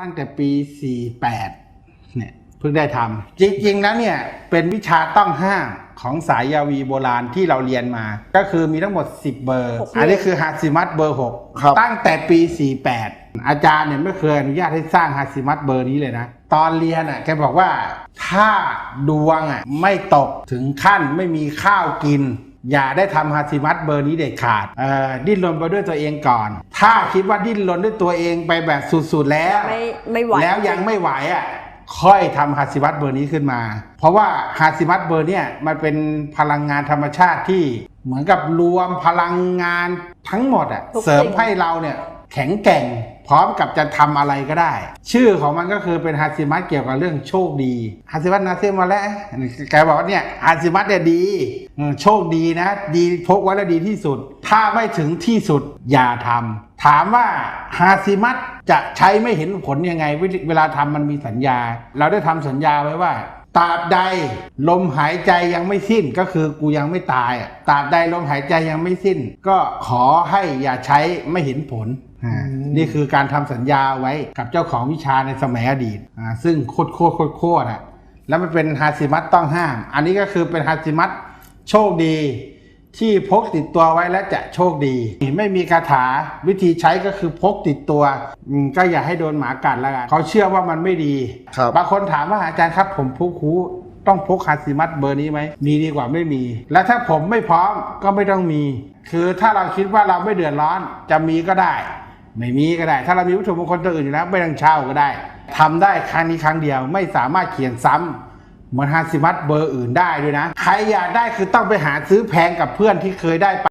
ตั้งแต่ปี 48 เนี่ยเพิ่งได้ทำจริงๆแล้วเนี่ยเป็นวิชาต้องห้ามของสายยาวีโบราณที่เราเรียนมา ก็คือมีทั้งหมด 10 เบอร์หกอันนี้คือฮาซิมัตเบอร์ครับ6ตั้งแต่ปี 48 อาจารย์เนี่ยไม่เคยอนุญาตให้สร้างฮาซิมัตเบอร์นี้เลยนะ ตอนเรียนอะแกบอกว่าถ้าดวงอะไม่ตกถึงขั้นไม่มีข้าวกิน อย่าได้ทำฮาซิมัตเบอร์นี้เด็ดขาดเอ่อดิ้นรนไปด้วยตัวเองก่อน ถ้าคิดว่าดิ้นรนด้วยตัวเองไปแบบสุดๆแล้วไม่ไม่ไหวแล้วยังไม่ไหวอะค่อยทำฮาซิมัตเบอร์นี้ขึ้นมา เพราะว่าฮาซิมัตเบอร์เนี่ยมันเป็นพลังงานธรรมชาติที่เหมือนกับรวมพลังงานทั้งหมดอะทุกสิ่งเสริมให้เราเนี่ย แข็งแกร่ง พร้อมกับจะทำอะไรก็ได้ ชื่อของมันก็คือเป็นฮาซิมัตเกี่ยวกับเรื่องโชคดีฮาซิมัตนาเซมาแล้วแกบอกว่าเนี่ยฮาซิมัตเนี่ยดีโชคดีนะ ดีพกไว้แล้วดีที่สุด ถ้าไม่ถึงที่สุดอย่าทำถามว่าฮาซิมัตจะใช้ไม่เห็นผลยังไง เวเวลาทำมันมีสัญญา เราได้ทำสัญญาไว้ว่า ตราบใดลมหายใจยังไม่สิ้นก็คือกูยังไม่ตายอะตราบใดลมหายใจยังไม่สิ้น ก็ขอให้อย่าใช้ไม่เห็นผลอ่านี่คือการทำสัญญาไว้กับเจ้าของวิชาในสมัยอดีตอ่าซึ่งโคตรโคตรโคตรโคตรอะแล้วมันเป็นฮาซิมัตต้องห้าม อันนี้ก็คือเป็นฮาซิมัตโชคดี ที่พกติดตัวไว้และจะโชคดี ไม่มีคาถาวิธีใช้ก็คือพกติดตัวอืมก็อย่าให้โดนหมากัดแล้วกันเขาเชื่อว่ามันไม่ดีครับบางคนถามว่าอาจารย์ครับ ผมพกคูต้องพกคาซิมัตเบอร์นี้ไหมมีดีกว่าไม่มี และถ้าผมไม่พร้อมก็ไม่ต้องมี คือถ้าเราคิดว่าเราไม่เดือดร้อนจะมีก็ได้ ไม่มีก็ได้ ถ้าเรามีวัตถุมงคลตัวอื่นอยู่แล้วไม่ต้องเช่าก็ได้ทำได้ครั้งนี้ครั้งเดียวไม่สามารถเขียนซ้ำ เหมือนฮาซิมัตเบอร์อื่นได้ด้วยนะ ใครอยากได้คือต้องไปหาซื้อแพงกับเพื่อนที่เคยได้ไป